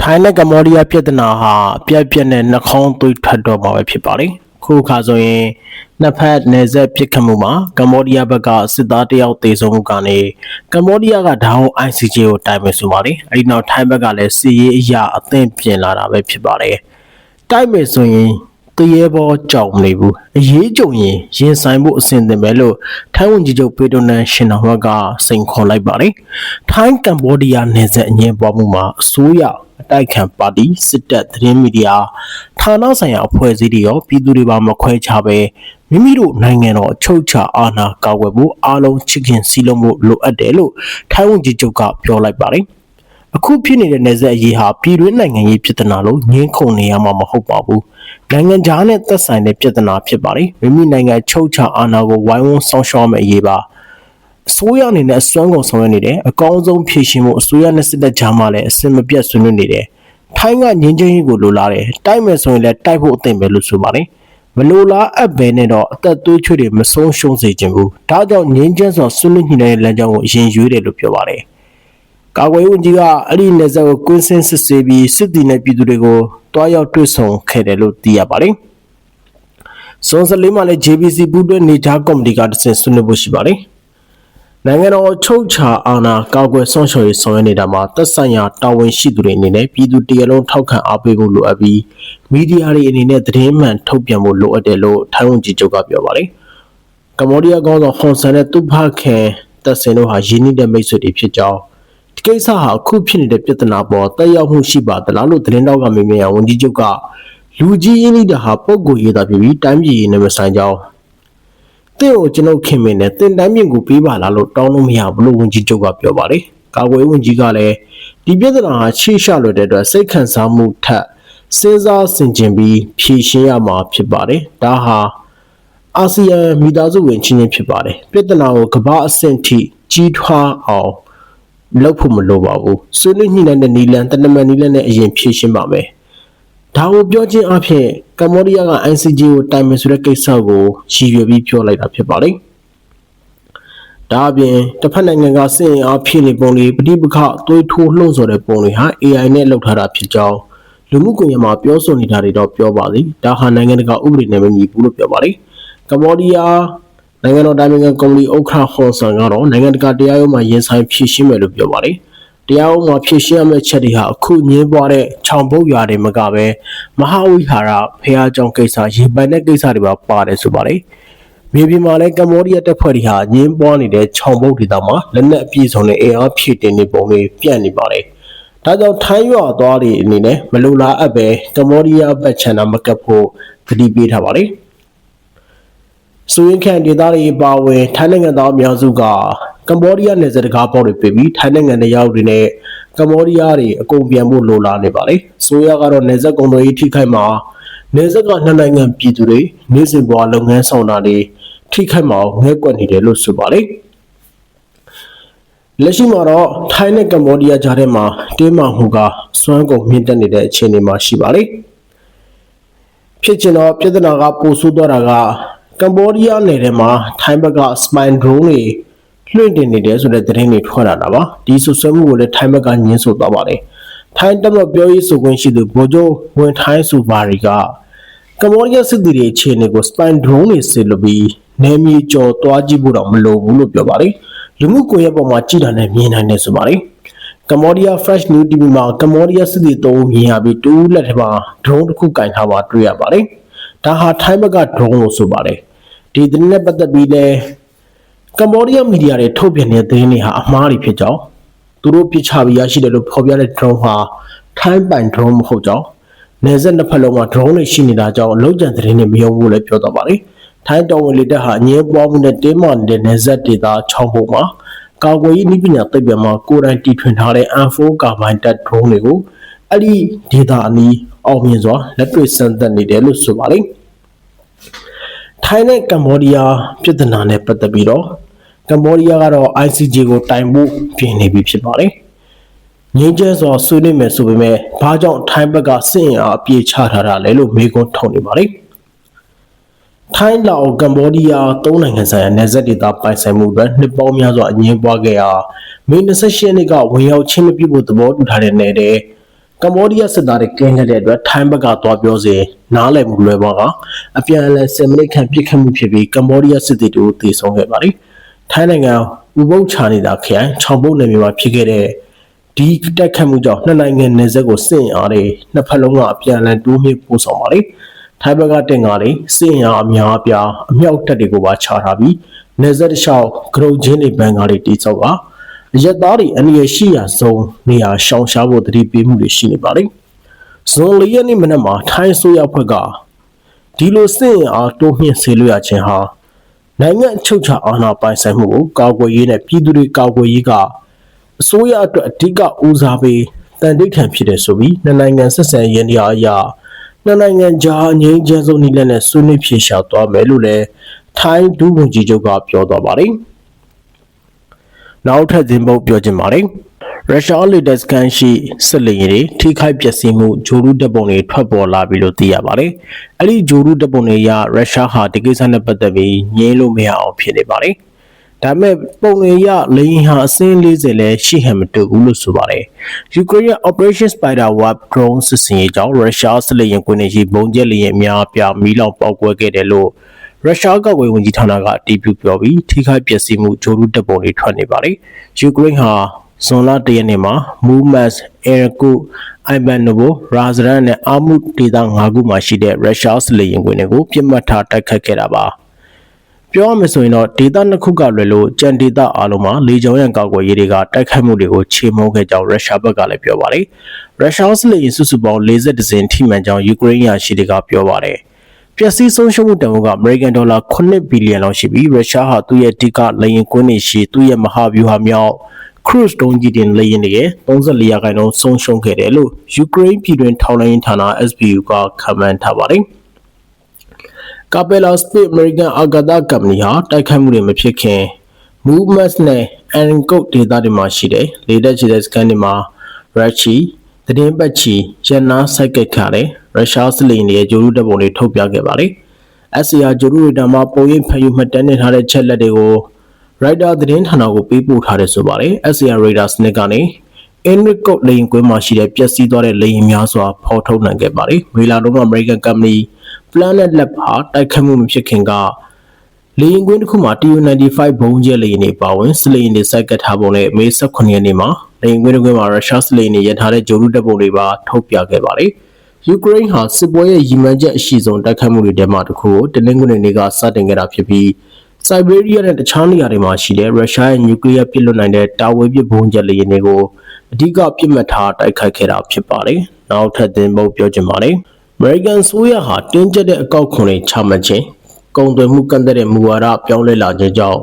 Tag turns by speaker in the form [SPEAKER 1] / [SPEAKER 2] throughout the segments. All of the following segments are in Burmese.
[SPEAKER 1] ထိုင်းနဲ့ကမ္ဘောဒီးယားပြည်ထနာဟာအပြက်ပြက်နဲ့နှာခေါင်းသွေးထွက်တော့မှာပဲဖြစ်ပါတယ်ခုအခါဆိုရင်နှစ်ဖက်နယ်စပ်ပြစ်ခတ်မှုမှာကမ္ဘောဒီးယားဘက်ကစစ်သားတယောက်တေဆုံးမှုကနေကမ္ဘောဒီးယားကဒါအောင် ICJ ကိုတိုင်မယ်ဆိုပါတယ်အဲဒီနောက်ထိုင်းဘက်ကလည်းစီရေးအရာအသင့်ပြင်လာတာပဲဖြစ်ပါတယ်တိုက်မယ်ဆိုရင် တရေဘောကြောင်မနေဘူးအရေးကြုံရင်ရင်ဆိုင်မှုအဆင်သင့်ပဲလို့ထိုင်းဝန်ကြီးချုပ်ပေတိုနန်ရှင်နာဝတ်ကစိန်ခေါ်လိုက်ပါတယ်ထိုင်းကမ္ဘောဒီးယားနယ်စပ်အငြင်းပွားမှုမှာအစိုးရအတိုက်ခံပါတီစစ်တပ်သတင်းမီဒီယာဌာနဆိုင်ရာအဖွဲ့အစည်းတွေရောပြည်သူတွေပါမခွဲခြားပဲမိမိတို့နိုင်ငံတော်အချုပ်အခြာအာဏာကာကွယ်ဖို့အားလုံးချစ်ခင်စီးလုံးဖို့လိုအပ်တယ်လို့ထိုင်းဝန်ကြီးချုပ်ကပြောလိုက်ပါတယ်အခုဖြစ်နေတဲ့နယ်စပ်အရေးဟာပြည်တွင်းနိုင်ငံရေးပြည်ထနာလို့ငင်းခုန်နေရမှာမဟုတ်ပါဘူး နိုင်ငံခြားနဲ့သက်ဆိုင်တဲ့ပြည်ထနာဖြစ်ပါတယ်မိမိနိုင်ငံချုပ်ချာအာဏာကိုဝိုင်းဝန်းဆောင်ရှောက်မယ့်အရေးပါအစိုးရအနေနဲ့အစွမ်းကုန်ဆောင်ရွက်နေတယ်အကောင်းဆုံးဖြည့်ရှင်မှုအစိုးရနဲ့စစ်တပ်ကြားမှာလည်းအစင်မပြတ်ဆွေးနွေးနေတယ်ထိုင်းကငင်းချင်းရေးကိုလိုလားတယ်တိုက်မယ်ဆိုရင်လည်းတိုက်ဖို့အသင့်ပဲလို့ဆိုပါတယ်မလိုလားအပ်ပဲနဲ့တော့အသက်သွေးချွေတွေမဆုံးရှုံးစေခြင်းဘူးဒါကြောင့်ငင်းချင်းဆိုဆွေးနွေးညှိနှိုင်းတဲ့လမ်းကြောင်းကိုအရင်ရွေးတယ်လို့ပြောပါတယ် ကာကွယ်ရေးဝန်ကြီးကအဲ့ဒီနေဆက်ကိုကွင်းစင်းစစ်ဆေးပြီးစစ်တီနဲ့ပြည်သူတွေကိုတွားရောက်တွေ့ဆုံခဲ့တယ်လို့သိရပါတယ်။စွန်စလေးမှာလည်း JBC ပူးတွဲနေကြားကော်မတီကတဆင့်ဆွေးနွေးဖို့ရှိပါတယ်။နိုင်ငံတော်အချုပ်ချာအာဏာကာကွယ်ဆောင်ရှောက်ရေးဆောင်ရွက်နေတာမှာသက်ဆိုင်ရာတာဝန်ရှိသူတွေအနေနဲ့ပြည်သူတရလုံးထောက်ခံအားပေးဖို့လိုအပ်ပြီးမီဒီယာတွေအနေနဲ့သတင်းမှန်ထုတ်ပြန်ဖို့လိုအပ်တယ်လို့ထိုင်းဝန်ကြီးချုပ်ကပြောပါတယ်။ကမ္ဘောဒီးယားကောင်ဆောင်ဟွန်ဆန်နဲ့သူဖခင်တက်စင်တို့ဟာယင်းနှိတဲ့မိတ်ဆွေတွေဖြစ်ကြောင်းဒီ ကိစ္စဟာအခုဖြစ်နေတဲ့ပြဿနာပေါ်တက်ရောက်မှုရှိပါသလားလို့သတင်းတောက်ကမေးမြန်းရဝန်ကြီးချုပ်ကလူကြီးရင်းနှီးတာဟာပုံကိုရေးတာဖြစ်ပြီးတိုင်းပြည်ရင်းနဲ့မဆိုင်ကြောင်းတင့်ကိုကျွန်ုပ်ခင်မင်းနဲ့တင်တိုင်းမြင့်ကိုပေးပါလားလို့တောင်းလို့မရဘူးလို့ဝန်ကြီးချုပ်ကပြောပါတယ်ကာကွယ်ရေးဝန်ကြီးကလည်းဒီပြဿနာဟာရှေ့ရှလွယ်တဲ့အတွက်စိတ်ခံစားမှုထက်စဉ်းစားဆင်ခြင်ပြီးဖြေရှင်းရမှာဖြစ်ပါတယ်ဒါဟာအာဆီယံမိသားစုဝင်ချင်းချင်းဖြစ်ပါတယ်ပြဿနာကိုကမ္ဘာအဆင့်ထိကြီးထွားအောင် လုပ်ဖို့မလိုပါဘူးဆွေးနွေးညှိနှိုင်းတဲ့နီလန်တနမန်နီလန်နဲ့အရင်ဖြည့်ရှင်းပါမယ်ဒါကိုပြောချင်းအဖြစ်ကမ္ဘောဒီးယားက ICJ ကိုတိုင်မယ်ဆိုတဲ့ကိစ္စကိုရည်ရွယ်ပြီးပြောလိုက်တာဖြစ်ပါတယ်ဒါအပြင်တစ်ဖက်နိုင်ငံကစစ်ရင်အားဖြည့်နေပုံတွေပဋိပက္ခသွေးထိုးလှုံ့ဆော်တဲ့ပုံတွေဟာ AI နဲ့လုပ်ထားတာဖြစ်ကြောင်းလူမှုကွန်ရက်မှာပြောဆိုနေတာတွေတော့ပြောပါလိဒါဟာနိုင်ငံတကာဥပဒေနဲ့မညီဘူးလို့ပြောပါလိကမ္ဘောဒီးယား နိုင်ငံတော်တိုင်းနိုင်ငံကုမ္ပဏီဥက္ကဋ္ဌဟော်ဆန်ကတော့နိုင်ငံတကာတရားရုံးမှာရင်ဆိုင်ဖြည့်ရှင်းမယ်လို့ပြောပါတယ်။တရားရုံးမှာဖြည့်ရှင်းရမယ့်ချက်တွေဟာအခုငင်းပွားတဲ့ခြောင်ပုတ်ရွာတွေမှာကပဲမဟာဝိဟာရဖះကြောင့်ကိစ္စရေပန်တဲ့ကိစ္စတွေပါပါတယ်ဆိုပါတယ်။မြေပြင်မှာလည်းကမ္ဘောဒီးယားတပ်ဖွဲ့တွေဟာငင်းပွားနေတဲ့ခြောင်ပုတ်ဒေသမှာလက်နက်အပြည့်စုံနဲ့အင်အားဖြည့်တင်နေပုံတွေပြန့်နေပါတယ်။ဒါကြောင့်ထိုင်းရွာသွားတွေအနေနဲ့မလိုလားအပ်ပဲကမ္ဘောဒီးယားဘက်ခြံတာမကပ်ဖို့ကတိပေးထားပါတယ်။ ဆိုရင်ခံဒေသတွေပါဝင်ထိုင်းနိုင်ငံသားအများစုကကမ္ဘောဒီးယားနယ်စပ်တကားပေါက်တွေပြပြီးထိုင်းနိုင်ငံတွေရောက်တွေနဲ့ကမ္ဘောဒီးယားတွေအကုန်ပြန်ဖို့လိုလားနေပါလေ။ဆိုရကတော့နယ်စပ်ကုန်သွယ်ရေးထိခိုက်မှာနယ်စပ်ကနှစ်နိုင်ငံပြည်သူတွေနေစဉ်ဘဝလုပ်ငန်းဆောင်တာတွေထိခိုက်မှာငဲကွက်နေတယ်လို့ဆိုပါလေ။လက်ရှိမှာတော့ထိုင်းနဲ့ကမ္ဘောဒီးယားကြားထဲမှာတင်းမာမှုကစွမ်းကုန်မြင့်တက်နေတဲ့အခြေအနေမှာရှိပါလေ။ဖြစ်ချင်တော့ပြဿနာကပိုဆိုးသွားတာက ကမ္ဘောဒီးယားနယ်ထဲမှာထိုင်းဘက်က spy drone တွေလွှင့်တင်နေတယ်ဆိုတဲ့သတင်းတွေထွက်လာတာပါဒီဆွဆွဲမှုကိုလည်းထိုင်းဘက်ကညှင်းဆိုသွားပါတယ်ထိုင်းတပ်မတော်ပြောရေးဆိုခွင့်ရှိသူဗိုလ်ချုပ်ဝင်ထိုင်းစုပါရီကကမ္ဘောဒီးယားစစ်သည်တွေအခြေအနေကို spy drone တွေဆေလို့ပြီးနယ်မြေကျော်သွားကြည့်ဖို့တော့မလိုဘူးလို့ပြောပါတယ်လူမှုကွန်ရက်ပေါ်မှာကြည့်တာနဲ့မြင်နိုင်တယ်ဆိုပါတယ်ကမ္ဘောဒီးယား Fresh New TV မှာကမ္ဘောဒီးယားစစ်သည်သုံးမြင်ရပြီးတူးလက်ထဲမှာ drone တစ်ခုကင်ထားပါတွေ့ရပါတယ်ဒါဟာထိုင်းဘက်က drone လို့ဆိုပါတယ် ဒီသတင်းနဲ့ပတ်သက်ပြီးလဲကမ္ဘောဒီးယားမီဒီယာတွေထုတ်ပြန်တဲ့သတင်းတွေဟာအမှားတွေဖြစ်ကြောင်းသူတို့ပြစ်ချပြီးရရှိတယ်လို့ဖော်ပြတဲ့ drone ဟာထိုင်းပိုင် drone မဟုတ်ကြောင်းနယ်စပ်နှစ်ဖက်လုံးမှာ drone တွေရှိနေတာကြောင့်အလုံးကျန်သတင်းတွေမယုံဘူးလည်းပြောတော့ပါတယ်ထိုင်းတော်ဝင်လေတပ်ဟာအငြင်းပွားမှုနဲ့တင်းမာနေတဲ့နယ်စပ်ဒေသချောင်းပုံမှာကာကွယ်ရေးနည်းပညာသိပ္ပံမှာကိုယ်တိုင်တီထွင်ထားတဲ့ M4 ကာဘိုင်တပ် drone တွေကိုအဲ့ဒီဒေသအနီးအောင်မြင်စွာလက်တွေ့စမ်းသပ်နေတယ်လို့ဆိုပါတယ် ထိုင်းနဲ့ကမ္ဘောဒီးယားပြည်ထနာနဲ့ပတ်သက်ပြီးတော့ကမ္ဘောဒီးယားကတော့ ICJ ကိုတိုင်ဖို့ပြင်နေပြီဖြစ်ပါတယ်။ငင်းကျဲစွာဆွေးနွေးမယ်ဆိုပေမဲ့ဘာကြောင့်ထိုင်းဘက်ကစစ်အင်အားအပြေချထားတာလဲလို့မေးခွန်းထုတ်နေပါလိမ့်။ထိုင်းလာအိုကမ္ဘောဒီးယားသုံးနိုင်ငံဆိုင်ရာနယ်စပ်ဒေသပိုင်ဆိုင်မှုအတွက်နှစ်ပေါင်းများစွာအငင်းပွားခဲ့ရာမေ28ရက်နေ့ကဝင်ရောက်ချင်းမပြုတ်ဖို့သဘောတူထားတဲ့နယ်တဲ့ ကမ္ဘောဒီးယားစစ်သားတွေကင်းတဲ့အတွက်ထိုင်းဘက်ကသွားပြောစေနားလည်မှုလွယ်ပါကအပြန်အလှန်10မိနစ်ခန့်ပြစ်ခတ်မှုဖြစ်ပြီးကမ္ဘောဒီးယားစစ်သည်တို့သေဆုံးခဲ့ပါတယ်။ထိုင်းနိုင်ငံဥပုပ်ချာနေတာခရိုင်6ပုတ်နယ်မြေမှာဖြစ်ခဲ့တဲ့ဒီတက်ခတ်မှုကြောင့်နှစ်နိုင်ငံနယ်စပ်ကိုစစ်ရင်အားတွေနှစ်ဖက်လုံးကအပြန်အလှန်တိုးမြင့်ပို့ဆောင်ပါတယ်။ထိုင်းဘက်ကတင်ကားတွေစစ်ရင်အားအများအပြားအမြောက်တပ်တွေကိုပါချထားပြီးနယ်စပ်တစ်လျှောက်ဂရုချင်းတွေဘန်ကားတွေတိစောက် ပါရက်သားတွေအနည်းရှိရာဆုံးနေရာရှောင်ရှားဖို့တတိပေးမှုတွေရှိနေပါတယ်။ဇွန်လရက်နေ့မနက်မှာထိုင်းဆိုရဖွဲ့ကဒီလိုစစ်ရင်အားတိုးမြင့်စေလို့ရခြင်းဟာနိုင်ငံအချုပ်ချာအာဏာပိုင်ဆိုင်မှုကိုကာကွယ်ရေးနဲ့ပြည်သူတွေကာကွယ်ရေးကအစိုးရအတွက်အဓိကဦးစားပေးတန်တိတ်ထန်ဖြစ်တယ်ဆိုပြီးနှစ်နိုင်ငံဆက်ဆံရေးနေရာအရာနှစ်နိုင်ငံကြားငြိမ်းချမ်းဆုံးနည်းလမ်းနဲ့ဆွေးနွေးဖြေရှာသွားမယ်လို့လည်းထိုင်းဒုဝန်ကြီးချုပ်ကပြောသွားပါတယ်။ နောက်ထပ်သင်ပုတ်ပြောချင်ပါတယ်။ရုရှားလေတပ်စကန်ရှိစစ်လေယာဉ်တွေထိခိုက်ပျက်စီးမှုဂျိုရူတပ်ပုံတွေထွက်ပေါ်လာပြီလို့သိရပါတယ်။အဲ့ဒီဂျိုရူတပ်ပုံတွေရရုရှားဟာဒီကိစ္စနဲ့ပတ်သက်ပြီးငြင်းလို့မရအောင်ဖြစ်နေပါတယ်။ဒါပေမဲ့ပုံတွေရလေယာဉ်ဟာအစင်း40လဲရှိဟန်မတူဘူးလို့ဆိုပါတယ်။ယူကရိန်း Operation Spider Web drone စစ်စင်ရေးကြောင့်ရုရှားစစ်လေယာဉ်ကွင်းတွေရှိဘုံကျက်လေယာဉ်အများအပြားမီးလောင်ပေါက်ကွဲခဲ့တယ်လို့ ရုရှားကာကွယ်ဝန်ကြီးဌာနကအတည်ပြုပြောပြီးထိခိုက်ပျက်စီးမှုဂျိုရူတပ်ပုံတွေထွက်နေပါတယ်။ယူကရိန်းဟာဇွန်လ၁ရက်နေ့မှာ Movements Airco Ivanovo Razran နဲ့အာမှုဒေသ၅ခုမှာရှိတဲ့ရုရှားစစ်လေယာဉ်ကွင်းတွေကိုပြစ်မှတ်ထားတိုက်ခတ်ခဲ့တာပါ။ပြောရမယ်ဆိုရင်တော့ဒေသနှစ်ခုကလွယ်လို့ကြံဒေသအားလုံးမှာလေကြောင်းရန်ကာကွယ်ရေးတွေကတိုက်ခတ်မှုတွေကိုချေမှုန်းခဲ့ကြောင်းရုရှားဘက်ကလည်းပြောပါတယ်။ရုရှားစစ်လေယာဉ်စုစုပေါင်း40စင်းထိမှန်ကြောင်းယူကရိန်းရရှိတွေကပြောပါတယ်။ ပျက်စီးဆုံးရှုံးမှုတန်ဖိုးကအမေရိကန်ဒေါ်လာ9ဘီလီယံလောက်ရှိပြီးရုရှားဟာသူ့ရဲ့အဓိကလေယာဉ်ကွင်းတွေရှိသူ့ရဲ့မဟာဗျူဟာမြောက် cruise တုံးကြီးတင်လေယာဉ်တွေရဲ့34ရာခိုင်နှုန်းဆုံးရှုံးခဲ့တယ်လို့ယူကရိန်းပြည်တွင်းထောက်လှမ်းရေးဌာန SBU ကခန့်မှန်းထားပါတယ်။ Capella Space American အာကာသကုမ္ပဏီဟာတိုက်ခိုက်မှုတွေမဖြစ်ခင် Movements နဲ့ Ankot ဒေသတွေမှာရှိတဲ့လေတပ်ခြေတပ်စခန်းတွေမှာ Rachi သတင်းပတ်ချီရန်နာစိုက်ကတ်ခါတဲ့ရုရှားစစ်လေယာဉ်တွေရဲ့ဂျိုရူတပ်ပုံတွေထုတ်ပြခဲ့ပါတယ်။ SCR ဂျိုရူဒေတာမှာပုံရိပ်ဖတ်ယူမှတ်တမ်းတင်ထားတဲ့ချက်လက်တွေကို Writer သတင်းဌာနကိုပေးပို့ထားတယ်ဆိုပါတယ်။ SCR Radar စနစ်ကနေ Enrico လေယာဉ်ကွင်းမှာရှိတဲ့ပျက်စီးသွားတဲ့လေယာဉ်များစွာဖော်ထုတ်နိုင်ခဲ့ပါတယ်။မေလာတုန်းက American Company Planet Lab ဟာတိုက်ခတ်မှုမဖြစ်ခင်ကလေယာဉ်ကွင်းတစ်ခုမှာ TU-95 ဘုံကျဲလေယာဉ်တွေပါဝင်စစ်လေယာဉ်တွေစိုက်ကတ်ထားပုံနဲ့မေ18ရက်နေ့မှာ လေယာဉ်ကွင်းတစ်ကွင်းမှာရုရှားစစ်လေယာဉ်တွေရထားတဲ့ဂျိုရူတပ်ပုံတွေပါထုတ်ပြခဲ့ပါတယ်။ယူကရိန်းဟာစစ်ပွဲရဲ့ရည်မှန်းချက်အရှိဆုံးတိုက်ခတ်မှုတွေထဲမှာတစ်ခုကိုတနင်္ဂနွေနေ့ကစတင်ခဲ့တာဖြစ်ပြီးစိုက်ဘေးရီးယားနဲ့တခြားနေရာတွေမှာရှိတဲ့ရုရှားရဲ့နျူကလ িয়ার ပစ်လွှတ်နိုင်တဲ့တာဝေးပစ်ဘုံကျဲလေယာဉ်တွေကိုအဓိကပြစ်မှတ်ထားတိုက်ခိုက်ခဲ့တာဖြစ်ပါတယ်။နောက်ထပ်သင်ပုတ်ပြောချင်ပါတယ်။ American ဆိုရဟာတင်းကျပ်တဲ့အကောက်ခွန်တွေချမှတ်ခြင်းကုန်သွယ်မှုကန့်သက်တဲ့မူဝါဒပြောင်းလဲလာခြင်းကြောင့်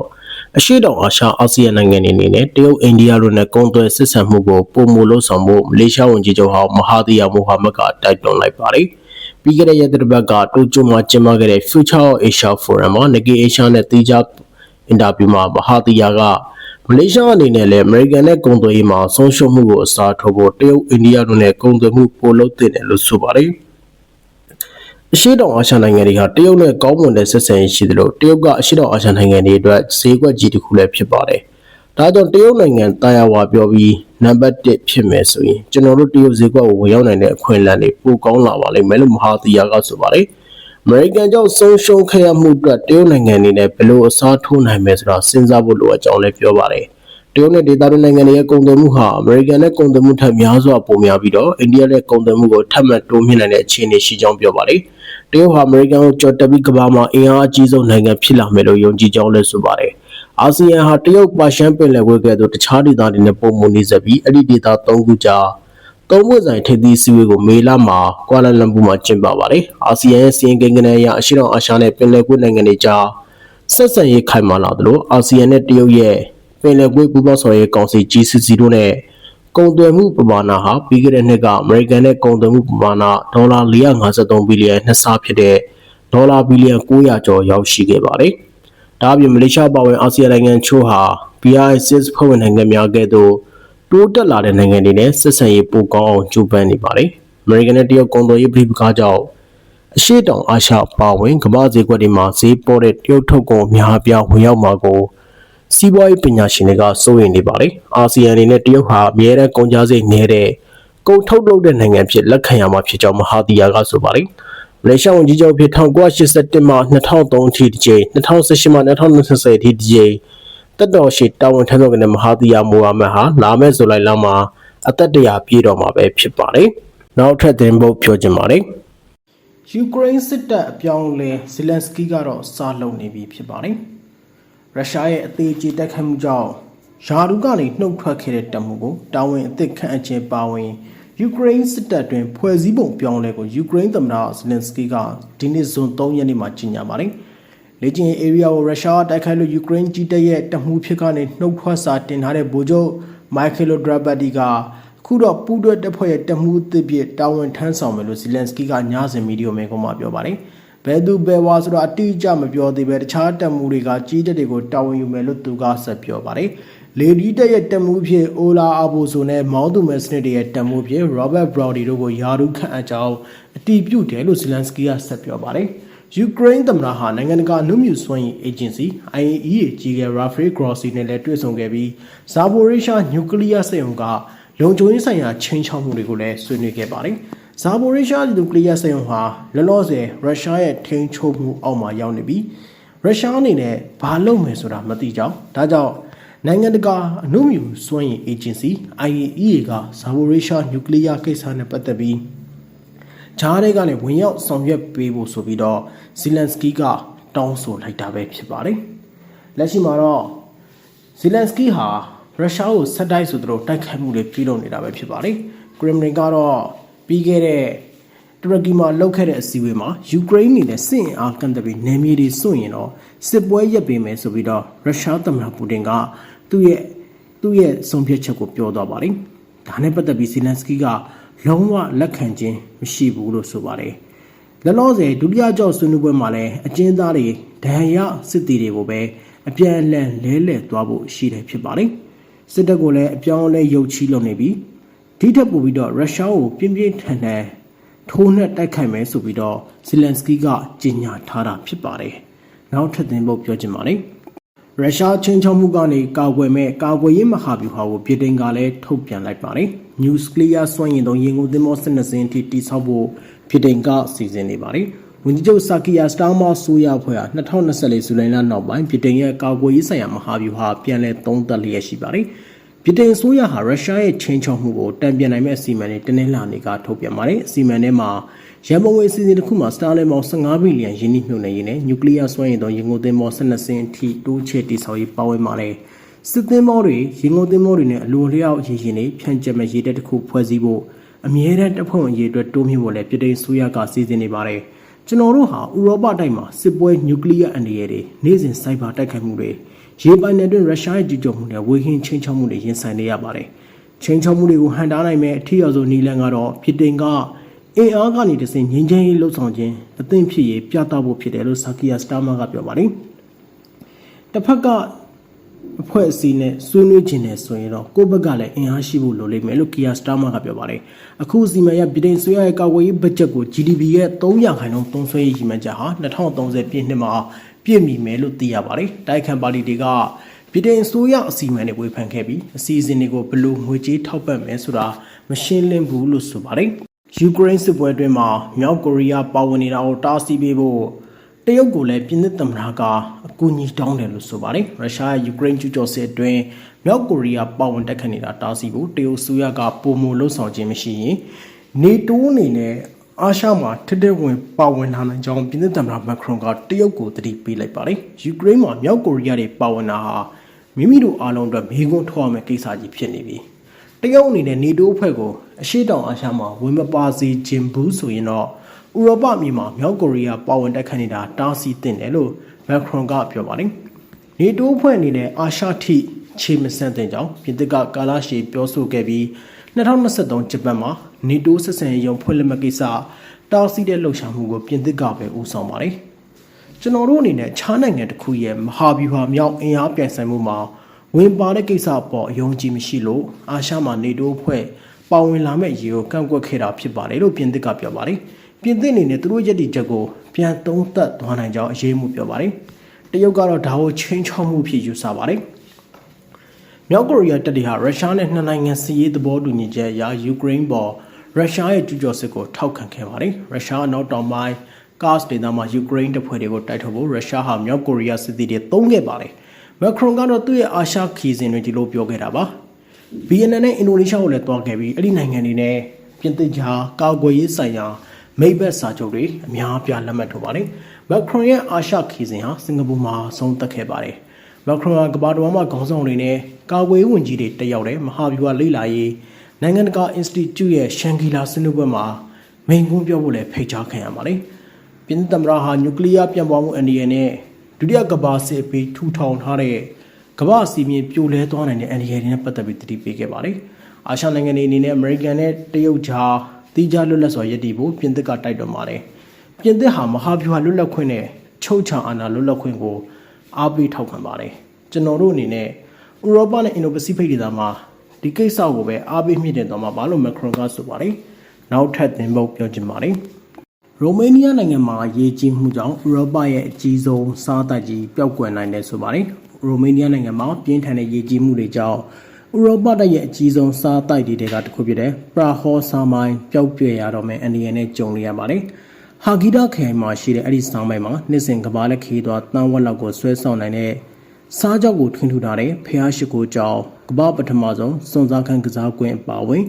[SPEAKER 1] အရှိတောင်အာရှအာဆီယံနိုင်ငံတွေအနေနဲ့တရုတ်အိန္ဒိယတို့နဲ့ကုန်သွယ်ဆက်ဆံမှုကိုပုံမလို့ဆောင်ဖို့မလေးရှားဝန်ကြီးချုပ်ဟောင်းမဟာသီယာမိုဟာမက်ကတိုက်တွန်းလိုက်ပါတယ်။ပြီးခဲ့တဲ့ရက်တစ်ပတ်ကတိုကျိုမှာကျင်းပခဲ့တဲ့ Future of Asia Forum မှာ Nikkei Asia နဲ့တီးခြားအင်တာဗျူးမှာမဟာသီယာကမလေးရှားအနေနဲ့လည်းအမေရိကန်နဲ့ကုန်သွယ်ရေးမှာဆုံးရှုံးမှုကိုအစားထိုးဖို့တရုတ်အိန္ဒိယတို့နဲ့ကုန်သွယ်မှုပိုလုပ်သင့်တယ်လို့ဆိုပါတယ်။ အရှိတောင်အာရှနိုင်ငံတွေဟာတရုတ်နဲ့ကောင်းမွန်တဲ့ဆက်ဆံရေးရှိသလိုတရုတ်ကအရှိတောင်အာရှနိုင်ငံတွေအတွက်ဈေးကွက်ကြီးတစ်ခုလည်းဖြစ်ပါတယ်။ဒါကြောင့်တရုတ်နိုင်ငံတာယာဝါပြောပြီးနံပါတ်1ဖြစ်မယ်ဆိုရင်ကျွန်တော်တို့တရုတ်ဈေးကွက်ကိုဝင်ရောက်နိုင်တဲ့အခွင့်အလမ်းတွေပိုကောင်းလာပါလိမ့်မယ်လို့မဟာသီယာကဆိုပါတယ်။အမေရိကန်ကြောင့်ဆုံးရှုံးခဲ့ရမှုအတွက်တရုတ်နိုင်ငံအနေနဲ့ဘယ်လိုအစားထိုးနိုင်မယ်ဆိုတာစဉ်းစားဖို့လိုအပ်ကြောင်းလည်းပြောပါတယ်။တရုတ်နဲ့ဒေသတွင်းနိုင်ငံတွေရဲ့ကုန်သွယ်မှုဟာအမေရိကန်နဲ့ကုန်သွယ်မှုထက်များစွာပိုများပြီးတော့အိန္ဒိယနဲ့ကုန်သွယ်မှုကိုထပ်မံတိုးမြှင့်နိုင်တဲ့အခြေအနေရှိကြောင်းပြောပါတယ်။ တရုတ်ဟာအမေရိကန်ကိုကြော်တက်ပြီးကမ္ဘာမှာအင်အားအကြီးဆုံးနိုင်ငံဖြစ်လာမယ်လို့ယုံကြည်ကြောင်းလည်းဆိုပါတယ်။အာဆီယံဟာတရုတ်ပါရှန်ပင်လယ်ဝဲကဲ့သို့တခြားဒေသတွေနဲ့ပုံမှန်နေဆက်ပြီးအဲ့ဒီဒေသ၃ခုကြားသုံးပွင့်ဆိုင်ထိပ်သီးစည်းဝေးကိုမေလမှာကွာလာလမ်ပူမှာကျင်းပပါတယ်။အာဆီယံရဲ့စီရင်ကိန်းကနန်းအရအရှေ့တောင်အာရှနဲ့ပင်လယ်ကွေ့နိုင်ငံတွေကြားဆက်ဆံရေးခိုင်မာလာသလိုအာဆီယံနဲ့တရုတ်ရဲ့ပင်လယ်ကွေ့ပူးပေါင်းဆောင်ရေးကောင်စီ GCC တို့နဲ့ ကုန်သွယ်မှုပမာဏဟာပြီးခဲ့တဲ့နှစ်ကအမေရိကန်နဲ့ကုန်သွယ်မှုပမာဏဒေါ်လာ453ဘီလီယံနှစ်ဆဖြစ်တဲ့ဒေါ်လာဘီလီယံ900ကျော်ရောက်ရှိခဲ့ပါတယ်။ဒါအပြင်မလေးရှားပါဝင်အာဆီယံနိုင်ငံချို့ဟာ BRI6 ဖွဲ့ဝင်နိုင်ငံများကဲ့သို့တိုးတက်လာတဲ့နိုင်ငံတွေနဲ့ဆက်ဆံရေးပိုကောင်းအောင်ကြိုးပမ်းနေပါတယ်။အမေရိကန်နဲ့တရုတ်ကုန်သွယ်ရေးပြည်ပကားကြောင့်အရှိတောင်အာရှပါဝင်ကမ္ဘာဈေးကွက်တွေမှာဈေးပေါ်တဲ့တရုတ်ထုတ်ကုန်အများအပြားဝင်ရောက်မှာကို စီးပွားရေးပညာရှင်တွေကစိုးရိမ်နေပါတယ်။အာဆီယံအနေနဲ့တရုတ်ဟာအမြဲတမ်းကုန်ကျစရိတ်နည်းတဲ့ကုန်ထုတ်လုပ်တဲ့နိုင်ငံဖြစ်လက်ခံရမှာဖြစ်ကြောင်းမဟာဒီယာကဆိုပါတယ်မလေးရှားဝန်ကြီးချုပ်ဖြစ်1981မှ2003အထိတစ်ကြိမ်2018မှ2020အထိတစ်ကြိမ်တက်တော်ရှိတာဝန်ထမ်းဆောင်နေတဲ့မဟာဒီယာမိုဟာမက်ဟာလာမယ့်ဇူလိုင်လမှာအသက်တရာပြည့်တော်မှာပဲဖြစ်ပါတယ်နောက်ထပ်တင်ဖို့ပြောချင်ပါတယ်ယူကရိန်းစစ်တပ်အပြောင်းအလဲဇီလန်စကီကတော့စားလုံနေပြီဖြစ်ပါတယ် ရုရှားရဲ့အသေးချေတိုက်ခိုက်မှုကြောင့်ယာရုကနေနှုတ်ထွက်ခဲ့တဲ့တပ်မှုကိုတာဝန်အသစ်ခန့်အပ်ခြင်းပါဝင်ယူကရိန်းစစ်တပ်တွင်ဖွဲ့စည်းပုံပြောင်းလဲကိုယူကရိန်းသမ္မတဇီလန်စကီကဒီနေ့ဇွန်3ရက်နေ့မှာကြေညာပါတယ်။လေ့ကျင့် area ကိုရုရှားတိုက်ခိုက်လို့ယူကရိန်းကြီးတပ်ရဲ့တပ်မှုဖြစ်ကနေနှုတ်ထွက်စာတင်ထားတဲ့ဗိုလ်ချုပ်မိုက်ကယ်လိုဒရာဘတ်တီကခုတော့ပူးတွဲတပ်ဖွဲ့ရဲ့တပ်မှုအသစ်ဖြစ်တာဝန်ထမ်းဆောင်မယ်လို့ဇီလန်စကီကညစဉ်မီဒီယိုမဲကွန်မှာပြောပါတယ်။ ဘယ်သူဘယ်ဝါဆိုတော့အတိအကျမပြောသေးပဲတခြားတပ်မှုတွေကကြီးတပ်တွေကိုတာဝန်ယူမယ်လို့သူကဆက်ပြောပါတယ်။လေဒီတက်ရဲ့တပ်မှုဖြစ်အိုလာအာဘိုဆိုနဲ့မောင်းသူမဲစနစ်ရဲ့တပ်မှုဖြစ်ရောဘတ်ဘရော်ဒီတို့ကိုယာရုခန့်အပ်ကြောင်းအတည်ပြုတယ်လို့ဇီလန်စကီကဆက်ပြောပါတယ်။ယူကရိန်းသမ္မတဟာနိုင်ငံတကာနှုတ်မြူစွမ်းရည်အေဂျင်စီ IAEA ကြီးကရာဖရီဂရော့စီနဲ့လည်းတွေ့ဆုံခဲ့ပြီးဇာဘိုရီရှာနျူကလ িয়ার စက်ရုံကလုံခြုံရေးဆိုင်ရာချင်းချောက်မှုတွေကိုလည်းဆွေးနွေးခဲ့ပါတယ်။ ဇာဘိုရီရှာနျူကလ িয়ার စက်ရုံဟာလောလောဆယ်ရုရှားရဲ့ထိန်းချုပ်မှုအောက်မှာရောက်နေပြီးရုရှားအနေနဲ့ဘာလုပ်မယ်ဆိုတာမသိကြောင်းဒါကြောင့်နိုင်ငံတကာအနုမြူစွမ်းရည်အေဂျင်စီ IAEA ကဇာဘိုရီရှာနျူကလ িয়ার ကိစ္စနဲ့ပတ်သက်ပြီးဂျားတွေကလည်းဝင်ရောက်ဆောင်ရွက်ပေးဖို့ဆိုပြီးတော့ဇီလန်စကီကတောင်းဆိုလိုက်တာပဲဖြစ်ပါတယ်။လက်ရှိမှာတော့ဇီလန်စကီဟာရုရှားကိုဆက်တိုက်ဆိုသူတို့တိုက်ခိုက်မှုတွေပြုလုပ်နေတာပဲဖြစ်ပါတယ်။ကရမလင်ကတော့ ပြီးခဲ့တဲ့တူရကီမှာလောက်ခဲ့တဲ့အစည်းအဝေးမှာယူကရိန်းအနေနဲ့စစ်အင်အားကန်တဲ့ပြီးနေမြေတွေစွန့်ရင်တော့စစ်ပွဲရပ်ပေးမယ်ဆိုပြီးတော့ရုရှားသမ္မတပူတင်ကသူ့ရဲ့သူ့ရဲ့ဆုံးဖြတ်ချက်ကိုပြောသွားပါတယ်။ဒါနဲ့ပတ်သက်ပြီးဇီလန်စကီကလုံးဝလက်ခံခြင်းမရှိဘူးလို့ဆိုပါတယ်။လက်လောဆယ်ဒုတိယကြောက်ဆွေးနွေးပွဲမှာလည်းအကျဉ်းသားတွေဒဏ်ရာစစ်တီတွေကိုပဲအပြန်အလှန်လဲလှယ်သွားဖို့ရှိတယ်ဖြစ်ပါတယ်။စစ်တပ်ကလည်းအပြောင်းအလဲရုပ်ချီလုပ်နေပြီး ဒီထက်ပိုပြီးတော့ရုရှားကိုပြင်းပြင်းထန်ထန်ထိုးနှက်တိုက်ခိုက်မယ်ဆိုပြီးတော့ဇီလန်စကီကကြေညာထားတာဖြစ်ပါတယ်။နောက်ထပ်သင်ဖို့ပြောချင်ပါတယ်။ရုရှားချင်းချောက်မှုကနေကာကွယ်မဲ့ကာကွယ်ရေးမဟာဗျူဟာကိုပြည်တင်ကလည်းထုတ်ပြန်လိုက်ပါတယ်။ News Clear စွမ်းရင်သုံးရင်ကုန်သင်္ဘော12စင်းထိတိစောက်ဖို့ပြည်တင်ကစီစဉ်နေပါတယ်။ဝန်ကြီးချုပ်ဆာကီယာစတာမာဆိုရဖွဲ့ဟာ2024ဇူလိုင်လနောက်ပိုင်းပြည်တင်ရဲ့ကာကွယ်ရေးဆိုင်ရာမဟာဗျူဟာပြန်လည်သုံးသပ်လျက်ရှိပါတယ်။ ပြည်တင်ဆိုရဟာရုရှားရဲ့ချင်းချောက်မှုကိုတံပြန်နိုင်မဲ့အစီအမံတွေတင်းနှင်းလာနေကထုတ်ပြန်ပါတယ်။အစီအမံထဲမှာရန်ပုံငွေအစီအစဉ်တစ်ခုမှာစတာလင်မောင်15ဘီလီယံယင်းနှိမ့်နှံရင်းနဲ့နျူကလ িয়ার စွမ်းရည်သောရင်ကုန်သင်္ဘော12စင်းအထိတိုးချဲ့တည်ဆောက်ရေးပါဝင်ပါတယ်။စစ်သင်္ဘောတွေရင်ကုန်သင်္ဘောတွေနဲ့အလိုလျောက်ရည်ရင်တွေဖြန့်ကျက်မဲ့ရေတပ်တစ်ခုဖွဲ့စည်းဖို့အမြဲတမ်းတပ်ဖွဲ့ဝင်ရေးအတွက်တိုးမြှင့်ဖို့လည်းပြည်တင်ဆိုရကစီစဉ်နေပါတယ်။ကျွန်တော်တို့ဟာဥရောပတိုက်မှာစစ်ပွဲနျူကလ িয়ার အန္တရာယ်တွေနေ့စဉ်စိုက်ဘာတိုက်ခိုက်မှုတွေ ရေပိုင်နယ်တွင်ရုရှားရဲ့ကြီးကြုံမှုနဲ့ဝေဟင်ချင်းချောက်မှုတွေရင်ဆိုင်နေရပါတယ်။ချင်းချောက်မှုတွေကိုဟန်တားနိုင်မဲ့အထီးရောက်ဆုံးနီလန်ကတော့ပြည်တင်ကအင်အားကနေတစင်ငင်းချင်းရေးလှုပ်ဆောင်ခြင်းအသင့်ဖြစ်ရေးပြသဖို့ဖြစ်တယ်လို့ဆာကီယာစတာမာကပြောပါတယ်။တစ်ဖက်ကအဖွဲ့အစည်းနဲ့ဆွေးနွေးခြင်းနဲ့ဆိုရင်တော့ကိုယ့်ဘက်ကလည်းအင်အားရှိဖို့လိုလိမ့်မယ်လို့ကီယာစတာမာကပြောပါတယ်။အခုစီမံရပြည်တင်ဆွေးရရဲ့ကာကွယ်ရေးဘတ်ဂျက်ကို GDP ရဲ့300ခိုင်နှုန်းသုံးစွဲရေးရည်မှန်းချက်ဟာ2030ပြည့်နှစ်မှာ ပြည့်မီမယ်လို့သိရပါတယ်။တိုက်ခိုက်ပါတီတွေကပြည်တင်ဆိုရအစီအမံတွေဝေဖန်ခဲ့ပြီးအစီအစဉ်တွေကိုဘယ်လိုငွေကြေးထောက်ပံ့မယ်ဆိုတာမရှင်းလင်းဘူးလို့ဆိုပါတယ်။ယူကရိန်းစစ်ပွဲအတွင်းမှာမြောက်ကိုရီးယားပါဝင်နေတာကိုတားဆီးပေးဖို့တရုတ်ကိုလည်းပြည်သစ်သမ္မတကအကူအညီတောင်းတယ်လို့ဆိုပါတယ်။ရုရှားရဲ့ယူကရိန်းကျူးကျော်စစ်အတွင်းမြောက်ကိုရီးယားပါဝင်တက်ခတ်နေတာတားဆီးဖို့တရုတ်ဆိုရကပုံမလှုပ်ဆောင်ခြင်းမရှိရင်နေတိုးအနေနဲ့ အာရှမှာထစ်တဲ့ဝင်ပါဝင်လာနိုင်ကြောင်းပြည်သမ္မတမက်ခရွန်ကတရုတ်ကိုတတိပေးလိုက်ပါတယ်။ယူကရိန်းမှာမြောက်ကိုရီးယားတွေပါဝင်တာဟာမိမိတို့အားလုံးအတွက်မေးခွန်းထုတ်ရမယ့်ကိစ္စကြီးဖြစ်နေပြီ။တရုတ်အနေနဲ့နေတိုးအဖွဲ့ကိုအရှိတောင်အာရှမှာဝင်မပါစေခြင်းဘူးဆိုရင်တော့ဥရောပမြေမှာမြောက်ကိုရီးယားပါဝင်တက်ခတ်နေတာတားဆီးတင်တယ်လို့မက်ခရွန်ကပြောပါတယ်။နေတိုးအဖွဲ့အနေနဲ့အာရှထိခြေမဆန့်တဲ့ကြောင်းပြည်သစ်ကကာလာရှီပြောဆိုခဲ့ပြီး 2023ဂျပန်မှာနေတိုးဆက်ဆံရေးရုံဖွဲ့လက်မှတ်ကိစ္စတားဆီးတဲ့လှုပ်ရှားမှုကိုပြင်သစ်ကပဲဦးဆောင်ပါတယ်။ကျွန်တော်တို့အနေနဲ့ခြားနိုင်ငံတစ်ခုရဲ့မဟာဗျူဟာမြောက်အင်အားပြိုင်ဆိုင်မှုမှာဝင်ပါတဲ့ကိစ္စပေါ်အယုံကြည်မရှိလို့အာရှမှာနေတိုးဖွဲ့ပါဝင်လာမဲ့ရေကိုကန့်ကွက်ခဲ့တာဖြစ်ပါတယ်လို့ပြင်သစ်ကပြောပါတယ်။ပြင်သစ်အနေနဲ့သူတို့ယက်တီချက်ကိုပြန်သုံးသပ်သွားနိုင်ကြောင်းအရေးမှုပြောပါတယ်။တရုတ်ကတော့ဒါကိုချင်းချောက်မှုဖြစ်ယူဆပါတယ်။ မြောက်ကိုရီးယားတပ်တွေဟာရုရှားနဲ့နှစ်နိုင်ငံစစ်ရေးသဘောတူညီချက်အရယူကရိန်းပေါ်ရုရှားရဲ့ကျူးကျော်စစ်ကိုထောက်ခံခဲ့ပါတယ်ရုရှားအနောက်တောင်ပိုင်းကာ့စ်ဒေသမှာယူကရိန်းတပ်ဖွဲ့တွေကိုတိုက်ထုတ်ဖို့ရုရှားဟာမြောက်ကိုရီးယားစစ်သည်တွေတုံးခဲ့ပါတယ်မက်ခရွန်ကတော့သူ့ရဲ့အာရှခီစဉ်တွေဒီလိုပြောခဲ့တာပါ VN နဲ့အင်ဒိုနီးရှားကိုလည်းတွားခဲ့ပြီးအဲ့ဒီနိုင်ငံတွေနဲ့ပြင်သစ်ကြားကာကွယ်ရေးဆိုင်ရာမိတ်ဘက်စာချုပ်တွေအများအပြားလက်မှတ်ထိုးပါတယ်။မက်ခရွန်ရဲ့အာရှခီစဉ်ဟာစင်ကာပူမှာဆုံးသက်ခဲ့ပါတယ်။ မက်ခရွန်ကကမ္ဘာတော်မှာခေါင်းဆောင်တွေနဲ့ကာကွယ်ရေးဝန်ကြီးတွေတက်ရောက်တဲ့မဟာဗျူဟာလေ့လာရေးနိုင်ငံတကာအင်စတီကျုရဲ့ရှန်ဂီလာဆွေးနွေးပွဲမှာမိန့်ခွန်းပြောဖို့လည်းဖိတ်ကြားခံရပါတယ်။ပြင်သစ်သမ္မတဟာနျူကလ িয়ার ပြန့်ပွားမှုအန္တရာယ်နဲ့ဒုတိယကမ္ဘာစစ်အပြီးထူထောင်ထားတဲ့ကမ္ဘာစီမင်းပြိုလဲသွားနိုင်တဲ့အန်ဒီရယ်တွေနဲ့ပတ်သက်ပြီးတတိပေးခဲ့ပါတယ်။အာရှနိုင်ငံတွေအနေနဲ့အမေရိကန်နဲ့တရုတ်ကြားတီးခြားလွတ်လပ်စွာရည်တည်ဖို့ပြင်သစ်ကတိုက်တွန်းပါတယ်။ပြင်သစ်ဟာမဟာဗျူဟာလွတ်လပ်ခွင့်နဲ့ချုပ်ချာအာဏာလွတ်လပ်ခွင့်ကို အားပေးထောက်ခံပါတယ်။ကျွန်တော်တို့အနေနဲ့ဥရောပနဲ့အင်ဒိုပစိဖိတ်ဒေသမှာဒီကိစ္စကိုပဲအားပေးမြင့်တင်သွားမှာပါလို့မက်ခရွန်ကဆိုပါတယ်။နောက်ထပ်သင်ပုတ်ပြောချင်ပါတယ်။ရိုမေးနီးယားနိုင်ငံမှာရေကြီးမှုကြောင့်ဥရောပရဲ့အကြီးဆုံးစားတပ်ကြီးပျောက်ကွယ်နိုင်တယ်ဆိုပါတယ်။ရိုမေးနီးယားနိုင်ငံမှာပြင်းထန်တဲ့ရေကြီးမှုတွေကြောင့်ဥရောပတိုက်ရဲ့အကြီးဆုံးစားတိုက်တွေကတစ်ခုဖြစ်တဲ့ပရာဟောဆာမိုင်းပျောက်ပြယ်ရတော့မယ်အန်ဒီယန်နဲ့ကြုံနေရပါတယ်။ ဟာဂီတာခရိုင်မှာရှိတဲ့အဲ့ဒီဆောင်းမိုင်းမှာနှစ်စဉ်ကဘာလက်ခီးသွားတန်းဝက်လောက်ကိုဆွဲဆောင်နိုင်တဲ့စားကြောက်ကိုထွင်းထူထားတဲ့ဖျားရှိကိုကြောင်ကမ္ဘာပထမဆုံးစွန်စားခန်းကစားကွင်းအပါအဝင်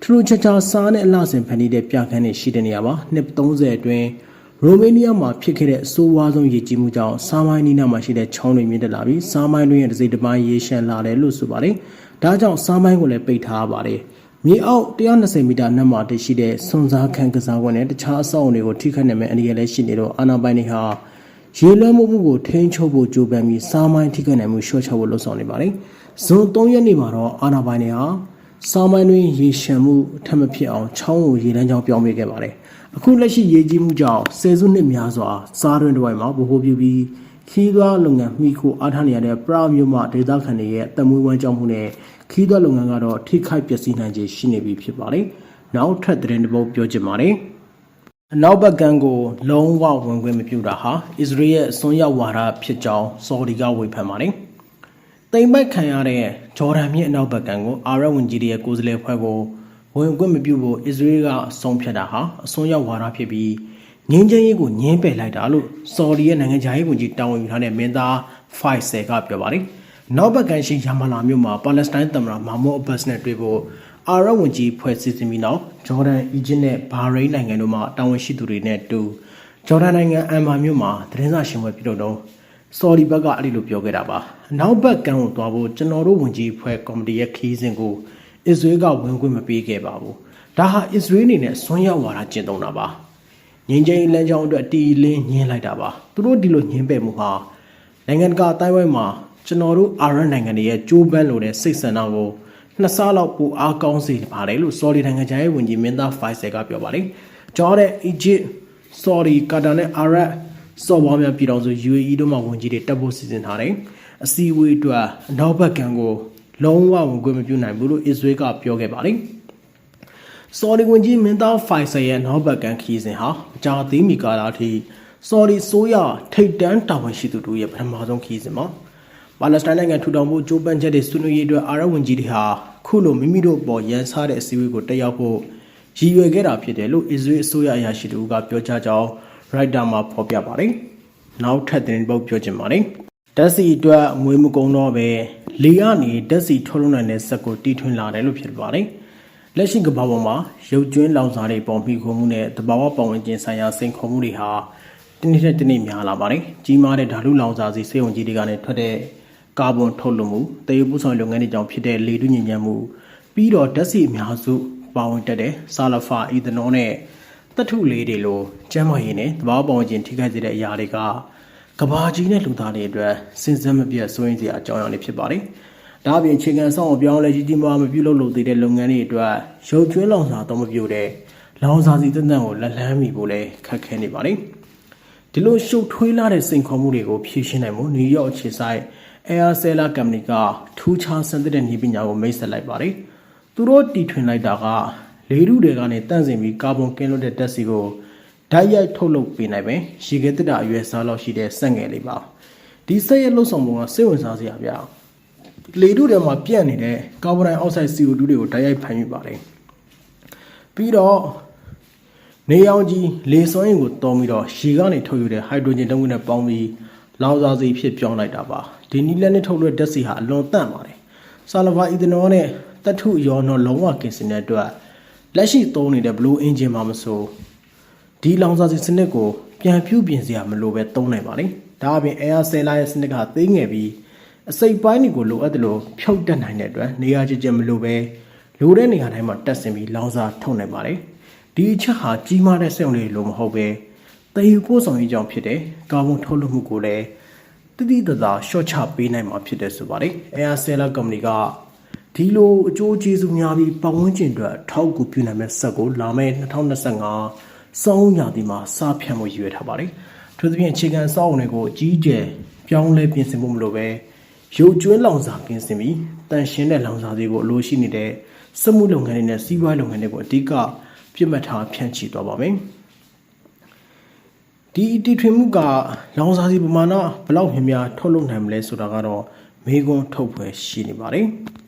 [SPEAKER 1] ထူးထူးခြားခြားစားနဲ့အလှဆင်ဖန်တီးတဲ့ပြခန်းတွေရှိတဲ့နေရာမှာနှစ်30အတွင်းရိုမေးနီးယားမှာဖြစ်ခဲ့တဲ့အဆိုးဝါးဆုံးရေကြီးမှုကြောင့်စားမိုင်းနီးနားမှာရှိတဲ့ချောင်းတွေမြင့်တက်လာပြီးစားမိုင်းတွေရဲ့တစ်စိတ်တစ်ပိုင်းရေရှမ်းလာတယ်လို့ဆိုပါတယ်။ဒါကြောင့်စားမိုင်းကိုလည်းပိတ်ထားပါတယ်။ မြေအောက်120မီတာနက်မှာတည်ရှိတဲ့စွန်စားခန်းကစားကွင်းနဲ့တခြားအဆောက်အအုံတွေကိုထိခိုက်နိုင်မယ့်အနေအလည်းရှိနေတော့အာနာပိုင်တွေဟာရေလွှမ်းမှုမှုကိုထိန်းချုပ်ဖို့ကြိုးပမ်းပြီးစားမိုင်းထိခိုက်နိုင်မှုလျှော့ချဖို့လှုံ့ဆော်နေပါတယ်။ဇွန်3ရက်နေ့မှာတော့အာနာပိုင်တွေဟာစောင်းမိုင်းတွင်ရေရှမ်းမှုအထက်မဖြစ်အောင်ချောင်းကိုရေလမ်းကြောင်းပြောင်းပေးခဲ့ပါတယ်။အခုလက်ရှိရေကြီးမှုကြောင့်ဆယ်စုနှစ်များစွာစားတွင်တစ်ဝိုက်မှာဗဟိုပြုပြီးခီးသွွားလုပ်ငန်းမိခိုအားထားနေရတဲ့ပရမျိုးမှဒေသခံတွေရဲ့တမွေးဝမ်းကြောင်းမှုနဲ့ ခီးသွွားလုပ်ငန်းကတော့ထိခိုက်ပျက်စီးနိုင်ခြေရှိနေပြီဖြစ်ပါတယ်။နောက်ထပ်သတင်းတစ်ပုဒ်ပြောချင်ပါတယ်။အနောက်ဘက်ကန်းကိုလုံးဝဝင်ခွင့်မပြုတာဟာအစ္စရေးရဲ့အစွန်းရောက်ဝါဒဖြစ်ကြောင်းဆော်ဒီကဝေဖန်ပါတယ်။တိမ်ပိုက်ခံရတဲ့ဂျော်ဒန်မြစ်အနောက်ဘက်ကန်းကိုအာရပ်ဝင်ကြီးတွေရဲ့ကိုယ်စားလှယ်ဖွဲ့ကိုဝင်ခွင့်မပြုဖို့အစ္စရေးကအဆုံးဖြတ်တာဟာအစွန်းရောက်ဝါဒဖြစ်ပြီးငင်းချင်းရေးကိုညှင်းပယ်လိုက်တာလို့ဆော်ဒီရဲ့နိုင်ငံခြားရေးဝန်ကြီးတာဝန်ယူထားတဲ့မင်းသားဖိုက်ဆယ်ကပြောပါတယ်။ နောက်ဘက်ကန်းရှိယာမလာမြို့မှာပါလက်စတိုင်းသမ္မတမာမို့အဘတ်စ်နဲ့တွေ့ဖို့အာရပ်ဝန်ကြီးဖွဲ့စည်းပြီးနောက်ဂျော်ဒန်အီဂျစ်နဲ့ဘာရိန်းနိုင်ငံတို့မှတာဝန်ရှိသူတွေနဲ့အတူဂျော်ဒန်နိုင်ငံအမ်မာမြို့မှာသတင်းစာရှင်းပွဲပြုလုပ်တော့ဆော်ဒီဘက်ကအဲ့ဒီလိုပြောခဲ့တာပါအနောက်ဘက်ကန်းကိုသွားဖို့ကျွန်တော်တို့ဝန်ကြီးဖွဲ့ကော်မတီရဲ့ခီးစဉ်ကိုအစ္စရေးကဝင်ခွင့်မပေးခဲ့ပါဘူးဒါဟာအစ္စရေးအနေနဲ့ဆွမ်းရောက်ဝါဒကျင့်သုံးတာပါငင်းချင်းလမ်းကြောင်းအတွက်တီလင်းညင်းလိုက်တာပါသူတို့ဒီလိုညင်းပယ်မှုဟာနိုင်ငံတကာအတိုင်းဝိုင်းမှာ ကျွန်တော်တို့အာရပ်နိုင်ငံတွေရဲ့ကြိုးပမ်းလိုတဲ့စိတ်ဆန္ဒကိုနှစ်ဆလောက်ပိုအားကောင်းစေပါတယ်လို့ဆော်ဒီနိုင်ငံခြားရေးဝန်ကြီးမင်းသားဖိုက်ဆယ်ကပြောပါတယ်။ကျော်တဲ့အီဂျစ်ဆော်ဒီကာတာနဲ့အာရပ်စော်ဘွားများပြည်တော်စု UAE တို့မှဝန်ကြီးတွေတက်ဖို့စီစဉ်ထားတယ်။အစည်းအဝေးအတွက်အနောက်ဘက်ကံကိုလုံးဝဝင်ခွင့်မပြုနိုင်ဘူးလို့အစ္စရေးကပြောခဲ့ပါတယ်။ဆော်ဒီဝန်ကြီးမင်းသားဖိုက်ဆယ်ရဲ့နောက်ဘက်ကံခီးစဉ်ဟာအကြာသေးမီကာလအထိဆော်ဒီဆိုးရထိတ်တန်းတာဝန်ရှိသူတို့ရဲ့ပထမဆုံးခီးစဉ်ပါ။ ပါလက်စတိုင်းနိုင်ငံထူထောင်ဖို့ကြိုးပမ်းချက်တွေဆွေးနွေးရေးအတွက်အာရပ်ဝန်ကြီးတွေဟာခုလိုမိမိတို့ပေါ်ရန်စားတဲ့အစည်းအဝေးကိုတက်ရောက်ဖို့ရည်ရွယ်ခဲ့တာဖြစ်တယ်လို့အစ္စရေးအစိုးရအရာရှိတို့ကပြောကြားကြောင်းရိုက်တာမှာဖော်ပြပါတယ်။နောက်ထပ်သတင်းပုတ်ပြောချင်ပါတယ်။ဓာတ်စီအတွက်ငွေမကုန်တော့ပဲလေကနေဓာတ်စီထုတ်လုပ်နိုင်တဲ့စက်ကိုတီထွင်လာတယ်လို့ဖြစ်ပါတယ်။လက်ရှိကမ္ဘာပေါ်မှာရုပ်ကျွင်းလောင်စာတွေပေါ်မိခိုမှုနဲ့တဘာဝပတ်ဝန်းကျင်ဆိုင်ရာစိန်ခေါ်မှုတွေဟာတနေ့ထက်တနေ့များလာပါတယ်။ကြီးမားတဲ့ဓာတုလောင်စာစီစေဝံကြီးတွေကနေထွက်တဲ့ ကာဗွန်ထုတ်လွှတ်မှုတည်ယူပို့ဆောင်လုပ်ငန်းတွေကြောင့်ဖြစ်တဲ့လေထုညစ်ညမ်းမှုပြီးတော့ဓာတ်ဆီအများစုပါဝင်တက်တဲ့ဆာလဖာအီသနောနဲ့တထုလေးတွေလိုကျန်းမာရေးနဲ့သဘာဝပတ်ဝန်းကျင်ထိခိုက်စေတဲ့အရာတွေကကဘာကြီးနဲ့လူသားတွေအတွက်စဉ်ဆက်မပြတ်စိုးရိမ်စရာအကြောင်းအရာတွေဖြစ်ပါတယ်။ဒါအပြင်အခြေခံဆောင်အပြောင်းလဲကြီးကြီးမားမားမပြုလုပ်လို့သေးတဲ့လုပ်ငန်းတွေအတွက်ရုပ်ကျွင်းလောင်စာတော့မပြုတဲ့လောင်စာစီတန်တန်ကိုလက်လန်းမိဖို့လည်းခက်ခဲနေပါတယ်။ဒီလိုရှုပ်ထွေးလာတဲ့စိန်ခေါ်မှုတွေကိုဖြေရှင်းနိုင်မှုနယူးယောက်အခြေစိုက် Air Seller Company ကထူးခြားစံသစ်တဲ့နည်းပညာကိုမိတ်ဆက်လိုက်ပါတယ်။သူတို့တီထွင်လိုက်တာကလေထုတွေကနေတန့်စင်ပြီးကာဗွန်ကင်းလွတ်တဲ့တက်စီကိုဓာတ်ရိုက်ထုတ်လုပ်ပေးနိုင်ပဲရေခဲတက်တာအရွယ်စားလောက်ရှိတဲ့စက်ငယ်လေးပါ။ဒီစက်ရဲ့လှုပ်ဆောင်ပုံကစိတ်ဝင်စားစရာပြလေထုထဲမှာပြန့်နေတဲ့ကာဗွန်ဒိုင်အောက်ဆိုက် CO2 တွေကိုတိုက်ရိုက်ဖမ်းယူပါတယ်ပြီးတော့နေရောင်ကြီးလေစွမ်းအင်ကိုတုံးပြီးတော့ရေကနေထုတ်ယူတဲ့ဟိုက်ဒရိုဂျင်တုံးနဲ့ပေါင်းပြီး လောင်စာဆီဖြစ်ပြောင်းလိုက်တာပါဒီနီလန်နဲ့ထုတ်လွှဲဓာတ်ဆီဟာအလွန်တန့်ပါတယ်ဆာလဖာအီသနောနဲ့တထုရောနော်လုံးဝကင်စင်တဲ့အတွက်လက်ရှိသုံးနေတဲ့ဘလူးအင်ဂျင်မှာမဆိုဒီလောင်စာဆီစနစ်ကိုပြန်ပြုပြင်စရာမလိုပဲသုံးနိုင်ပါလေဒါအပြင် air seller ရဲ့စနစ်ကသေးငယ်ပြီးအစိပ်ပိုင်းတွေကိုလိုအပ်တယ်လို့ဖြုတ်တက်နိုင်တဲ့အတွက်နေရာချင်းချင်းမလိုပဲလိုတဲ့နေရာတိုင်းမှာတက်ဆင်ပြီးလောင်စာထုတ်နိုင်ပါတယ်ဒီအချက်ဟာကြီးမားတဲ့စက်ရုံတွေလိုမဟုတ်ပဲ တည်ယူပို့ဆောင်ရေးကြောင့်ဖြစ်တဲ့ကာဗွန်ထုတ်လွှတ်မှုကိုလည်းတတိတသာရှော့ချပေးနိုင်မှာဖြစ်တယ်ဆိုပါတယ် Air Seller Company ကဒီလိုအကျိုးကျေးဇူးများပြီးပတ်ဝန်းကျင်အတွက်ထောက်ကူပြုနိုင်မဲ့ဆက်ကိုလာမယ့်2025စောင်းရာသီမှာစဖြန့်ဖို့ရည်ရွယ်ထားပါတယ်။ထို့သဖြင့်အခြေခံစောင်းတွေကိုအကြီးအကျယ်ပြောင်းလဲပြင်ဆင်မှုမလိုပဲရုပ်ကျွင်းလောင်စာပြင်ဆင်ပြီးတန်ရှင်းတဲ့လောင်စာတွေကိုအလိုရှိနေတဲ့စက်မှုလုပ်ငန်းတွေနဲ့စီးပွားရေးလုပ်ငန်းတွေကိုအဓိကပြစ်မှတ်ထားဖြန့်ချိသွားပါမယ်။ ဒီတီထွင်မှုကလောင်စာစီပမာဏဘယ်လောက်များများထုတ်လုပ်နိုင်မလဲဆိုတာကတော့မေးခွန်းထုတ်ဖွယ်ရှိနေပါတယ်။